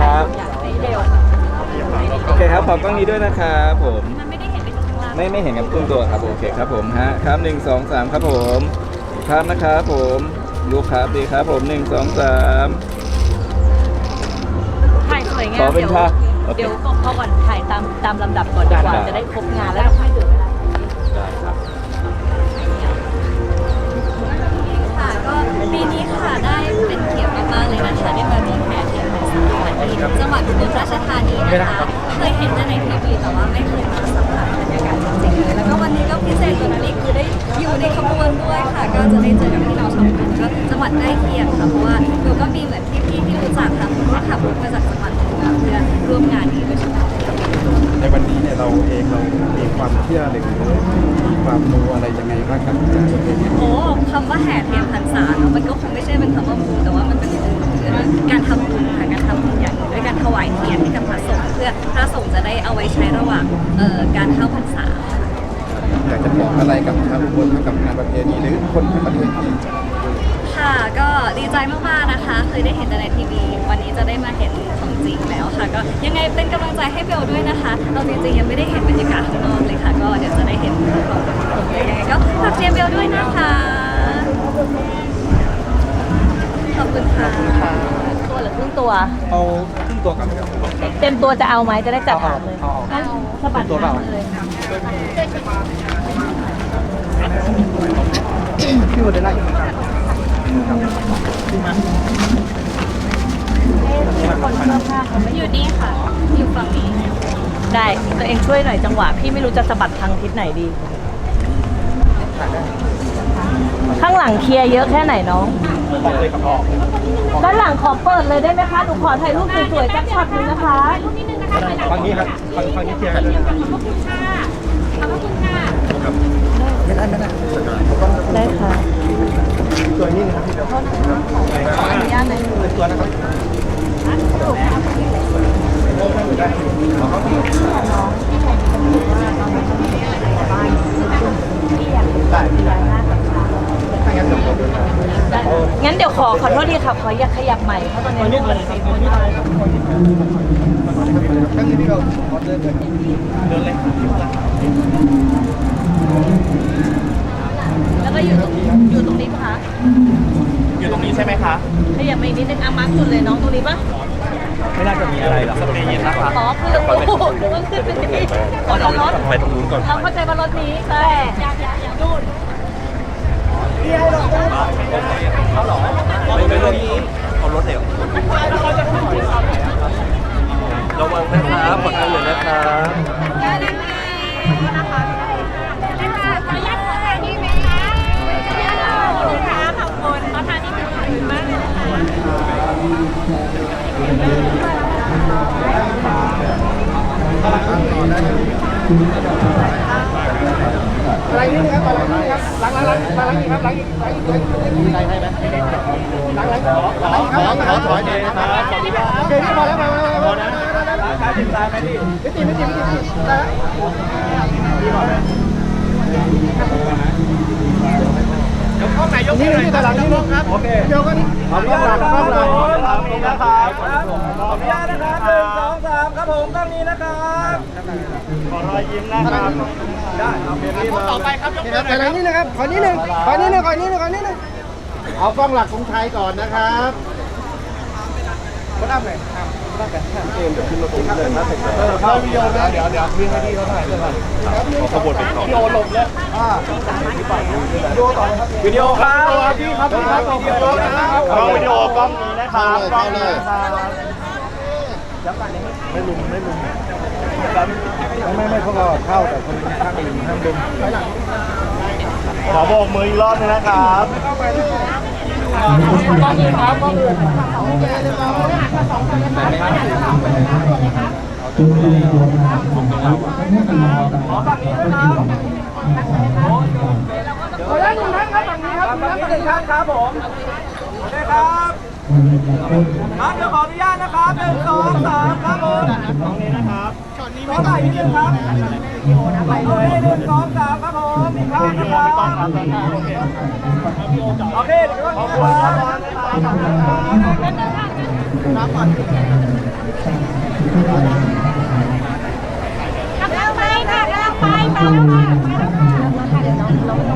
คครับเร็วโอเคครับ ขอกล้องนี้ด้วยนะครับผม มันไม่ได้เห็นไปข้างล่างไม่ไม่เห็นกับครึ่งตัวครับ โอเคครับผมฮะครับหนึ่งสองสามครับผมครับนะครับผมลูกครับดีครับผมหนึ่งสองสามถ่ายสวยงาขอมเป็นเดี๋ยวท่าโอเค เดี๋ยวก็พอก่อนถ่ายตามตามลำดับก่อนดีกว่าได้ จะได้ครบงานแล้วเราค่อยดูเวลาได้ครับ ค่ะก็ปีนี้ค่ะได้เป็นเกียรติมากๆเลยนะคะได้มามีแพ จังหวัดอุบลราชธานีนะคะ เคยเห็นแต่ในทีวีแต่ว่าไม่เคย งานประเพณีหรือคนทั้งประเทศเองค่ะก็ดีใจมากๆนะคะ เคยได้เห็นแต่ในทีวี วันนี้จะได้มาเห็นของจริงแล้วค่ะ ก็ยังไงเป็นกำลังใจให้เบลด้วยนะคะเราจริงๆยังไม่ได้เห็นบรรยากาศข้างนอกเลยค่ะ ก็เดี๋ยวจะได้เห็นของผมเลยยังไงก็ฝากเชียร์เบลด้วยนะคะ ขอบคุณค่ะตัวหรือครึ่งตัว เอาขึ้นตัวก่อนครับเต็มตัวจะเอาไหมจะได้จัดหาเลยเอาเอางั้นสะบัดตัวเปล่าหางเลย พี่วันเดน่าอยู่ข้างคนเสื้อผ้าเขาไม่อยู่นี่ค่ะ อยู่ฝั่งนี้ ได้ตัวเองช่วยหน่อยจังหวะ พี่ไม่รู้จะสะบัดทางทิศไหนดี ข้างหลังเคลียร์เยอะแค่ไหนน้องออกเลยกับออกด้านหลังขอเปิดเลยได้ไหมคะ หนูขอถ่ายรูปสวยๆจักช็อตหนึงนะคะ ฝั่งนี้ครับฝั่งฝั่งนี้เคลียร์กันเลยไม่ ได้ไม่ได้ได้ค่ะตัวนี้นะครับพี่เบลขออนุญาตหน่อยตัวนะครับงั้นเดี๋ยวขอขอโทษทีค่ะขออยากขยับใหม่เพราะตอนนี้มันสีคนทั้งนี้พี่เบลขอเดินเลยเดินเลย แล้วก็อยู่ตรงอยู่ตรงนี้ปะคะอยู่ตรงนี้ใช่ไหมคะขยับมาอีกนิดนึงอะมาร์คสุดเลยน้องตรงนี้ปะไม่น่าจะมีอะไรหรอกสเปรย์เย็นนะคะอ๋อคือโอ้โหหรือว่าขึ้นไปที่คนละรถไปตรงนู้นก่อนเราเข้าใจว่ารถนี้แต่อยากอยากอยากดูดไม่ไม่ไม่เอารถเดี๋ยวระวังนะครับปลอดภัยเลยนะครับ อะไรนี่ครับอะไรนี่ครับล้างล้างล้างล้างอีกครับล้างอีกล้างอีกล้างอีกอะไรให้ไหมล้างล้างขอขอขอขอถอยเลยครับโอเคพี่พอแล้วพอแล้วพอแล้วขาติดตายไหมพี่ไม่ติดไม่ติดไม่ติดได้พี่พอแล้ว ยกข้องไหนยกนี่นี่แต่หลังนี่ครับโอเคเดี๋ยวก็นี่เอาข้างหลังข้างหลังเรามีนะครับขออนุญาตนะครับหนึ่งสองสามครับผมข้างนี้นะครับขอรอยยิ้มนะครับได้เอาเบบี้มาต่อไปครับยกมือหน่อยครับนี่นะครับขอนิดนึงขอนิดนึงขอนิดนึงขอนิดนึงเอากล้องหลักของไทยก่อนนะครับก็ได้ ไหมเกมจะขึ้นมาตรงนี้เลยนะเออเข้าวิดีโอนะเดี๋ยวเดี๋ยวพี่ให้พี่เขาถ่ายด้วยกันขบวนเป็นต่อวิดีโอหลบเลยอ่าวิดีโอต่อครับวิดีโอครับพี่ครับพี่ครับวิดีโอนะครับเอาวิดีโอกล้องนี้นะครับกล้องนี้ครับไม่ลุมไม่ลุมไม่ไม่พวกเราเข้าแต่คนข้างอื่นห้ามลุมขอโบกมืออีกรอบนึงนะครับ กล้องอื่นครับกล้องอื่นขออนุญาตหนึ่งท่านครับฝั่งนี้ครับฝั่งนี้หนึ่งท่านครับผมโอเคครับครับ เดี๋ยวขออนุญาตนะครับหนึ่งสองสามครับผมตรงนี้นะครับช็อตนี้ไม่ถ่ายนิดนึงครับโอเคหนึ่งสองสามครับผมอีกท่านนะครับโอเค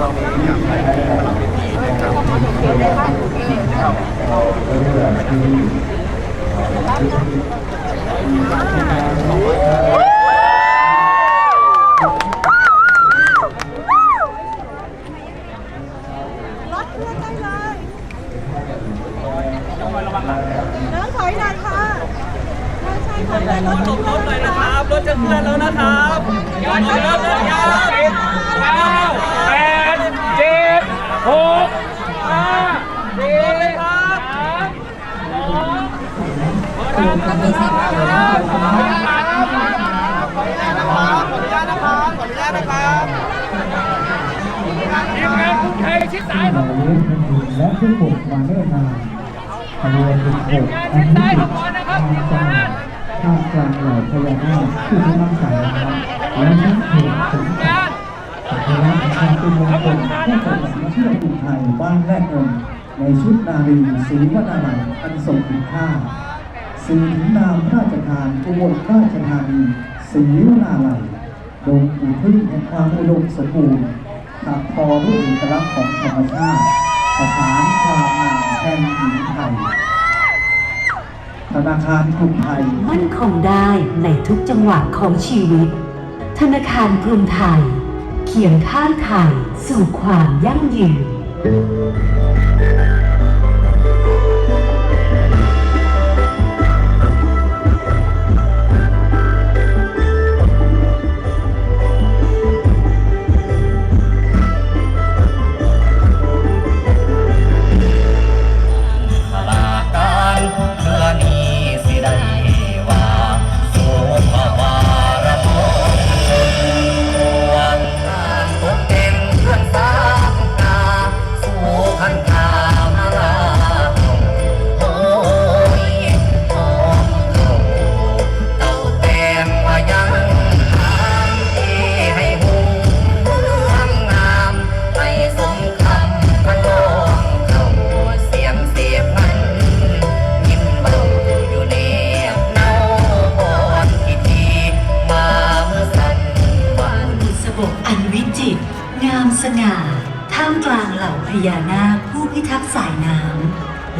เดี๋ยวก็ขอบคุณครับรถเคลื่อนได้เลยน้องถอยหน่อยค่ะไม่ใช่ค่ะแต่รถจะเคลื่อนเลยนะคะรถจะเคลื่อนแล้วนะครับยอดยอดเลยครับสิบเก้าแปดเจ็ด หกห้าสี่สามสองขออนุญาตนะครับขออนุญาตนะครับขออนุญาตนะครับขออนุญาตนะครับขออนุญาตนะครับทีมงานกรุงไทยชิดซ้ายครับหมายเลขหนึ่งและทุกคนมาเนิ่นนานขบวนที่หกอันที่หกทางจังหวัดท่ามกลางเหล่าพญานาคผู้ที่มั่งใจนะครับและนักเทศถึง กับสัการะคามเป็นมงคลผู้คนสินเชื่อกรุงไทยบ้านแรกเงินในชุดนารีศรีวนาลัยอันทรงคุณค่าสื่อถึงนามพระราชทานอุบลราชธานีศรีวนาลัยดงปูพึ่งแห่งความอุดมสมบูรณ์ตัดพอด้วยเอกลักษณ์ของธรรมชาติประสานความงามแห่งหญิงไทยธนาคารกรุงไทย มั่นคงได้ในทุกจังหวะของชีวิต ธนาคารกรุงไทย เคียงข้างไทยสู่ความยั่งยืน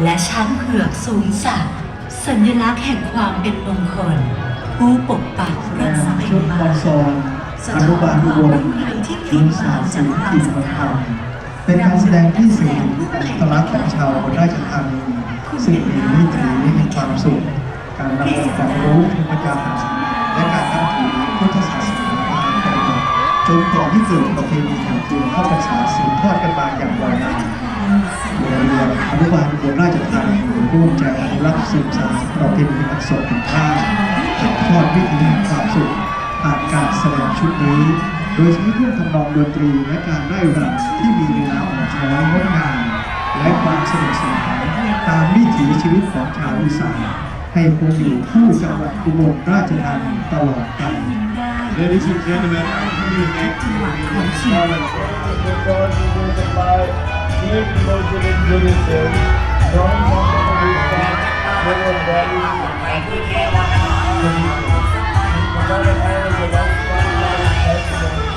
และช้างเผือกสูงสักดิ์สัญลักษณ์แห่งความเป็นมงคล ผู้ปกปักรักษาชุดมอซอนอนุบาลอุบลลุงสาวสิงห์ขีดประธานเป็นการแสดงที่สื่ออัตลักษณ์ของชาวราชธานีซึ่งมีวิถีแห่งความสุข การนำองค์ความรู้ทางปัญญาทัศน์และการนับถือพุทธศาสนามาตลอดจนก่อนที่เกิดประเพณีแห่งคืนเข้าพรรษาสืบทอดกันมาอย่างยาวนาน โรงเรียนอนุบาลอุบลราชธานีร่วมใจอนุรักษ์สืบสานประเพณีอันทรงคุณค่าถ่ายทอดวิถีแห่งความสุขผ่านการแสดงชุดนี้ โดยใช้เครื่องทำนองดนตรีและการไล่รำที่มีเนื้ออ่อนช้อยงดงามและความสนุกสนานตามวิถีชีวิตของชาวอีสานให้คงอยู่คู่จังหวัดอุบลราชธานีตลอดไป Ladies and gentlemen, I'm here next to Thank you. The the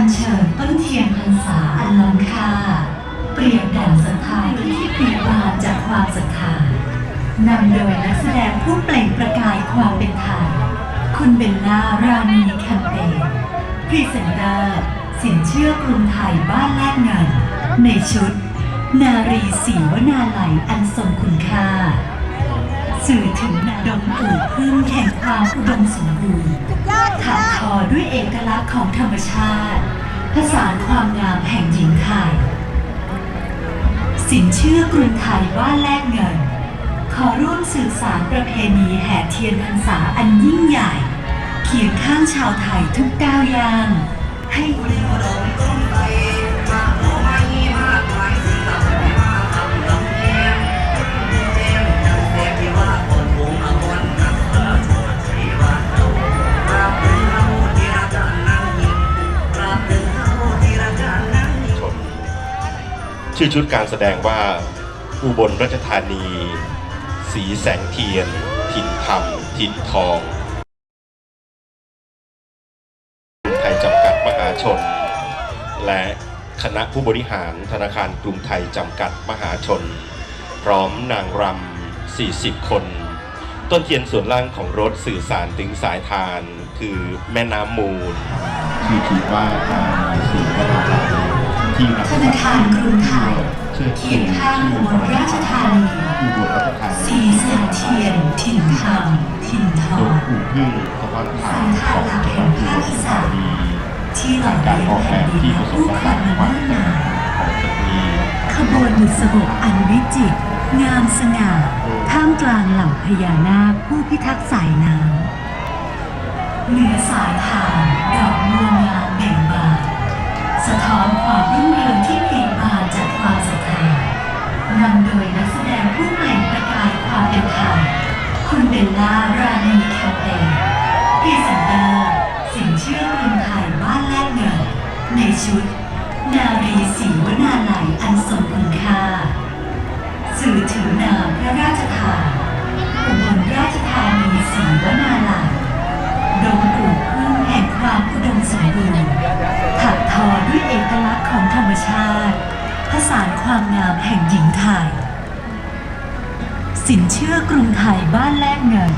อัญเชิญต้นเทียนพรรษาอันล้ำค่า เปรียบดั่งศรัทธาที่ปีบานจากความศรัทธานำโดยนักแสดงผู้เปล่งประกายความเป็นไทย คุณเบลล่ารานีแคมเปญพรีเซนเตอร์สินเชื่อกรุงไทยบ้านแลกเงิน ในชุด นารีศรีวนาลัยอันทรงคุณค่า สื่อถึงนาดงปู่พึ่งแห่งความอุดมสมบูรณ์ถักทอด้วยเอกลักษณ์ของธรรมชาติผสานความงามแห่งหญิงไทย สินเชื่อกรุงไทยบ้านแลกเงิน ขอร่วมสืบสารประเพณีแห่เทียนพรรษาอันยิ่งใหญ่ เคียงข้างชาวไทยทุกก้าวย่างให้ ชื่อชุดการแสดงว่าอุบลราชธานี สีแสงเทียน ถิ่นธรรม ถิ่นทอง ไทยจำกัดมหาชน และคณะผู้บริหารธนาคารกรุงไทยจำกัดมหาชน พร้อมนางรำ 40 คน ต้นเทียนส่วนล่างของรถสื่อสารถึงสายทาน คือแม่น้ำมูล ที่ถือว่าทางสื่อพระราช ที่รักธนาคารกรุงไทยเคียงข้างอุบลราชธานีอุบลราชธานีสีแสงเทียนถิ่นธรรมถิ่นทโดอยงปู่พึ่งสะพานทางของจังหวัดอุบลราชธานีที่หล่อการเลี้ยองอกแบแผ่นบดินที่และประสบผู้คคนวามมาความเนิ่นสำนานเร็จของสตรีขบวนบุษบกอันวิจิตรงามสง่าท่ามกลางเหล่าพญานาคผู้พิทักษ์สายน้ำเหนือสายทานดอกบัวงามเบ่งบาน สะท้อนความรุ่งเรืองที่ปลีบานจากความศรัทธานำโดยนักแสดงผู้เปล่ประกายความเป็นไทยคุณเบลล่ารานีแคมเปญพรีเซนเตอร์สินเชื่อกรุงไทยบ้านแลกเงินในชุด นารีศรีวนาลัยอันทรงคุณค่าสื่อถึงนามพระราชทานอุบลราชธานีศรีวนาลัยดงปลูกพืช แห่งความอุดมสมบูรณ์ถักทอด้วยเอกลักษณ์ของธรรมชาติผสานความงามแห่งหญิงไทย สินเชื่อกรุงไทยบ้านแลกเงิน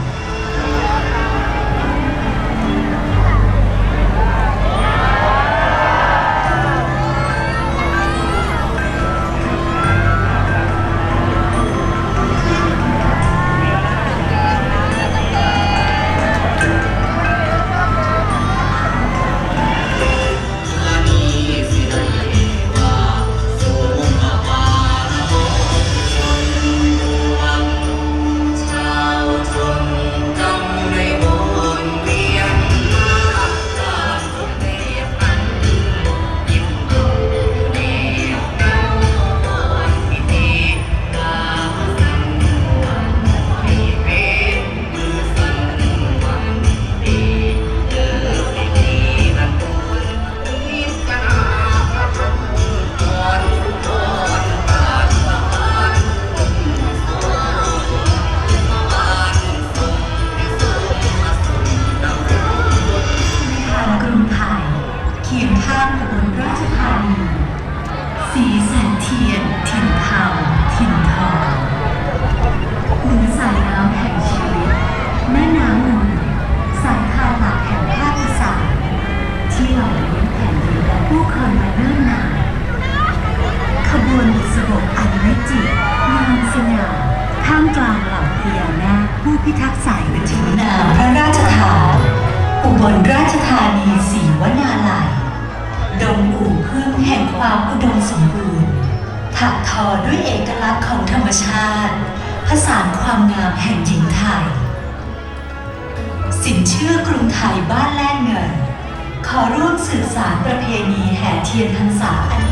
ของธรรมชาติ ผสานความงามแห่งหญิงไทย สินเชื่อกรุงไทยบ้านแลกเงิน ขอร่วมสืบสารประเพณีแห่เทียนพรรษาอันยิ่ง